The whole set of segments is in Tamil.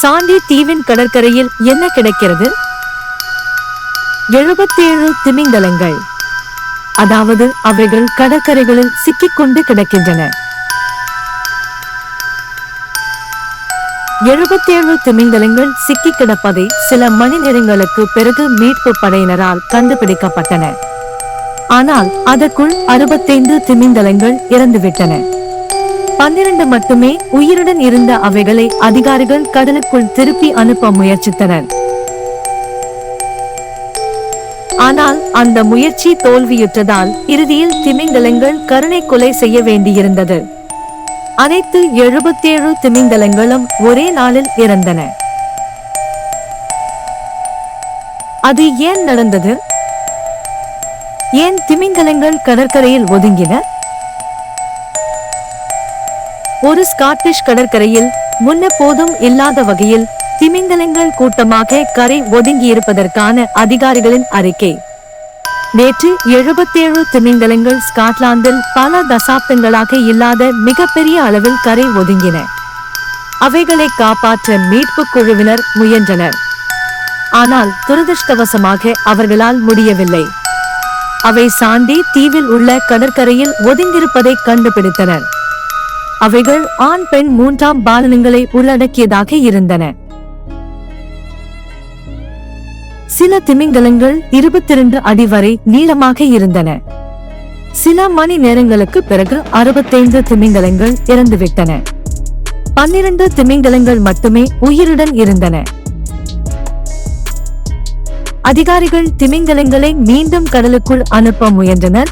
சாண்டி தீவின் கடற்கரையில் என்ன கிடைக்கிறது? எழுபத்தேழு திமிங்கலங்கள். அதாவது அவைகள் கடற்கரைகளில் சிக்கிக்கொண்டு கிடக்கின்றன. எழுபத்தேழு திமிங்கலங்கள் சிக்கி கிடப்பதை சில மணி நேரங்களுக்கு பிறகு மீட்பு படையினரால் கண்டுபிடிக்கப்பட்டன. ஆனால் அதற்குள் அறுபத்தைந்து திமிங்கலங்கள் இறந்துவிட்டன. பன்னிரண்டு மட்டுமே உயிருடன் இருந்த அவைகளை அதிகாரிகள் கடலுக்குள் திருப்பி அனுப்ப முயற்சித்தனர். ஆனால் அந்த முயற்சி தோல்வியுற்றதால் இறுதியில் திமிங்கலங்கள் கருணை கொலை செய்ய வேண்டியிருந்தது. அனைத்து எழுபத்தேழு திமிங்கலங்களும் ஒரே நாளில் இறந்தன. அது ஏன் நடந்தது? ஏன் திமிங்கலங்கள் கடற்கரையில் ஒதுங்கின? ஒரு ஸ்காட்டிஷ் கடற்கரையில் முன்னெப்போதும் இல்லாத வகையில் திமிங்கலங்கள் கூட்டமாக கரை ஒதுங்கியிருப்பதற்கான அதிகாரிகளின் அறிக்கை. நேற்று எழுபத்தேழு திமிங்கலங்கள் ஸ்காட்லாந்தில் பல தசாப்தங்களாக இல்லாத மிகப்பெரிய அளவில் கரை ஒதுங்கின. அவைகளை காப்பாற்ற மீட்புக் குழுவினர் முயன்றனர். ஆனால் துரதிர்ஷ்டவசமாக அவர்களால் முடியவில்லை. அவை சாந்தி தீவில் உள்ள கடற்கரையில் ஒதுங்கியிருப்பதை கண்டுபிடித்தனர். அவைகள் ஆண் பெண் மூன்றாம் பாலனங்களை உள்ளடக்கியதாக இருந்தன. சில திமிங்கலங்கள் இருபத்தி இரண்டு அடி வரை நீளமாக இருந்தன. சில மணி நேரங்களுக்கு பிறகு அறுபத்தைந்து திமிங்கலங்கள் இறந்துவிட்டன. பன்னிரண்டு திமிங்கலங்கள் மட்டுமே உயிருடன் இருந்தன. அதிகாரிகள் திமிங்கலங்களை மீண்டும் கடலுக்குள் அனுப்ப முயன்றனர்.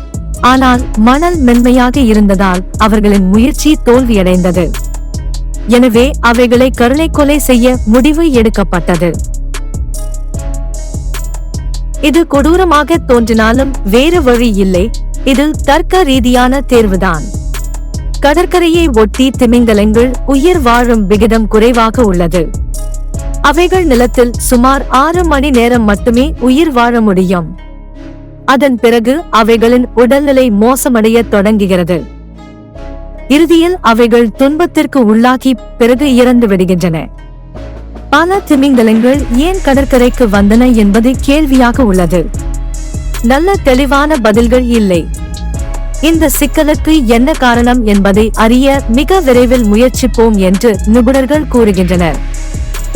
ஆனால் மணல் மென்மையாக இருந்ததால் அவர்களின் முயற்சி தோல்வியடைந்தது. எனவே அவைகளை கருணை கொலை செய்ய முடிவு எடுக்கப்பட்டது. இது கொடூரமாக தோன்றினாலும் வேறு வழி இல்லை. இது தர்க்க ரீதியான தேர்வுதான். கடற்கரையை ஒட்டி திமிங்கலங்கள் உயிர் வாழும் விகிதம் குறைவாக உள்ளது. அவைகள் நிலத்தில் சுமார் ஆறு மணி நேரம் மட்டுமே உயிர் வாழ முடியும். அதன் பிறகு அவைகளின் உடல்நிலை மோசமடைய தொடங்குகிறது. இறுதியில் அவைகள் துன்பத்திற்கு உள்ளாகி பிறகு இறந்து விடுகின்றன. பல திமிங்கலங்கள் ஏன் கடற்கரைக்கு வந்தன என்பது கேள்வியாக உள்ளது. நல்ல தெளிவான பதில்கள் இல்லை. இந்த சிக்கலுக்கு என்ன காரணம் என்பதை அறிய மிக விரைவில் முயற்சிப்போம் என்று நிபுணர்கள் கூறுகின்றனர்.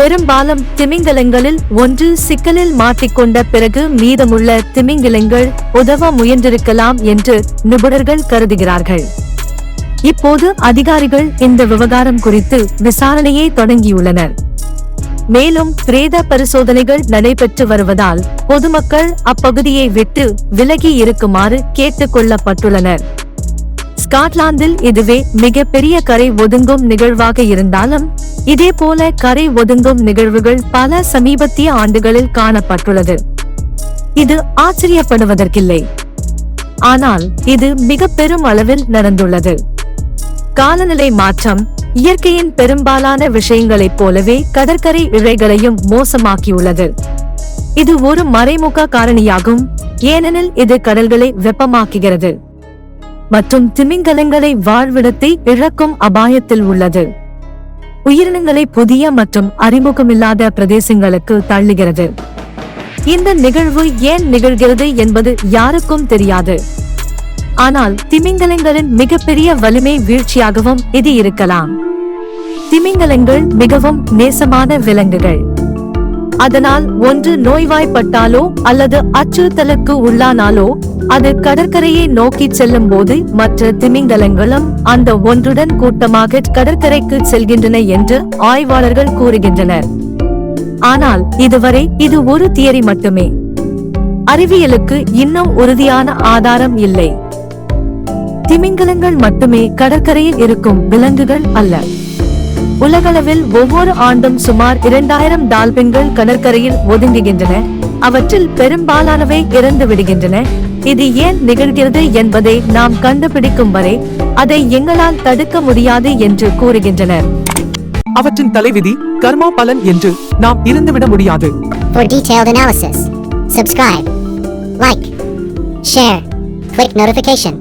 பெரும்பாலும் திமிங்கலங்களில் ஒன்று சிக்கலில் மாட்டிக்கொண்ட பிறகு மீதமுள்ள திமிங்கலங்கள் உதவ முயன்றிருக்கலாம் என்று நிபுணர்கள் கருதுகிறார்கள். இப்போது அதிகாரிகள் இந்த விவகாரம் குறித்து விசாரணையை தொடங்கியுள்ளனர். மேலும் பிரேத பரிசோதனைகள் நடைபெற்று வருவதால் பொதுமக்கள் அப்பகுதியை விட்டு விலகி இருக்குமாறு கேட்டுக் கொள்ளப்பட்டுள்ளனர். ஸ்காட்லாந்தில் இதுவே மிகப்பெரிய கரை ஒதுங்கும் நிகழ்வாக இருந்தாலும் இதேபோல கரை ஒதுங்கும் நிகழ்வுகள் பல சமீபத்திய ஆண்டுகளில் காணப்பட்டுள்ளது. இது ஆச்சரியப்படுவதற்கில்லை. ஆனால் இது மிக பெரும் அளவில் நடந்துள்ளது. காலநிலை மாற்றம் இயற்கையின் பெரும்பாலான விஷயங்களைப் போலவே கடற்கரை இழைகளையும் மோசமாக்கியுள்ளது. இது ஒரு மறைமுக காரணியாகும் ஏனெனில் இது கடல்களை வெப்பமாக்குகிறது. மற்றும் திமிங்கலங்களை வாழ்விடத்தை இழக்கும் அபாயத்தில் உள்ளது. உயிரினங்களை புதிய மற்றும் அறிமுகமில்லாத பிரதேசங்களுக்கு தள்ளுகிறது. இந்த நிகழ்வு ஏன் நிகழ்கிறது என்பது யாருக்கும் தெரியாது. ஆனால் திமிங்கலங்களின் மிகப்பெரிய வலிமை வீழ்ச்சியாகவும் இது இருக்கலாம். திமிங்கலங்கள் மிகவும் நேசமான விலங்குகள். அதனால் ஒன்று நோய்வாய்ப்பட்டாலோ அல்லது அச்சுறுத்தலுக்கு உள்ளானாலோ அது கடற்கரையை நோக்கி செல்லும் போது மற்ற திமிங்கலங்களும் அந்த ஒன்றுடன் கூட்டமாக கடற்கரைக்கு செல்கின்றன என்று ஆய்வாளர்கள் கூறுகின்றனர். ஆனால் இதுவரை இது ஒரு தியரி மட்டுமே. அறிவியலுக்கு இன்னும் உறுதியான ஆதாரம் இல்லை. திமிங்கலங்கள் மட்டுமே கடற்கரையில் இருக்கும் விலங்குகள் அல்ல. உலகளவில் ஒவ்வொரு ஆண்டும் சுமார் இரண்டாயிரம் டால்பின்கள் கடற்கரையில் ஒதுங்குகின்றன. அவற்றில் பெரும்பாலானவை இறந்து விடுகின்றன இது ஏன் நிகழ்கிறது என்பதை நாம் கண்டுபிடிக்கும் வரை அதை எங்களால் தடுக்க முடியாது என்று கூறுகின்றனர் அவற்றின் தலைவிதி கர்மா பலன் என்று நாம் இருந்துவிட முடியாது For detailed analysis, subscribe, like, share, click notification.